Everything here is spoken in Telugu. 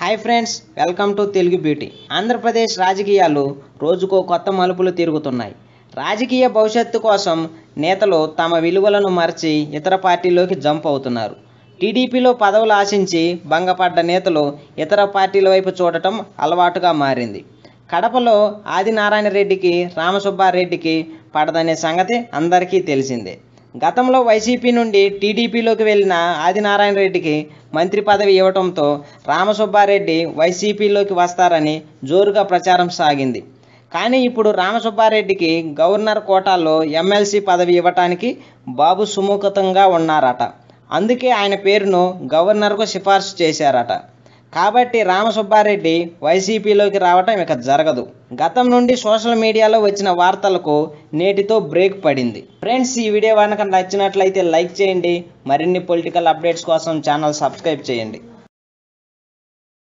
Hi friends welcome to Telugu beauty Andhra Pradesh రాజకీయాలు రోజుకో కొత్త మలుపులు తిరుగుతున్నాయి. రాజకీయ భవిష్యత్తు కోసం నేతలు తమ విలువలను మరచి ఇతర పార్టీలోకి జంప్ అవుతున్నారు. టీడీపీలో పదవులు ఆశించి భంగపడ్డ నేతలు ఇతర పార్టీల వైపు చూడటం అలవాటుగా మారింది. కడపలో ఆదినారాయణ రెడ్డికి రామసుబ్బారెడ్డికి పడదనే సంగతి అందరికీ తెలిసిందే. గతంలో వైసీపీ నుండి టీడీపీలోకి వెళ్ళిన ఆదినారాయణ రెడ్డికి మంత్రి పదవి ఇవ్వడంతో రామసుబ్బారెడ్డి వైసీపీలోకి వస్తారని జోరుగా ప్రచారం సాగింది. కానీ ఇప్పుడు రామసుబ్బారెడ్డికి గవర్నర్ కోటాలో ఎమ్మెల్సీ పదవి ఇవ్వటానికి బాబు సుముఖతంగా ఉన్నారట. అందుకే ఆయన పేరును గవర్నర్కు సిఫార్సు చేశారట. కాబట్టి రామసుబ్బారెడ్డి వైసీపీలోకి రావటం ఇక జరగదు. గతం నుండి సోషల్ మీడియాలో వచ్చిన వార్తలకు నేటితో బ్రేక్ పడింది. ఫ్రెండ్స్ ఈ వీడియో కనుక నచ్చినట్లయితే లైక్ చేయండి. మరిన్ని పొలిటికల్ అప్డేట్స్ కోసం ఛానల్ సబ్స్క్రైబ్ చేయండి.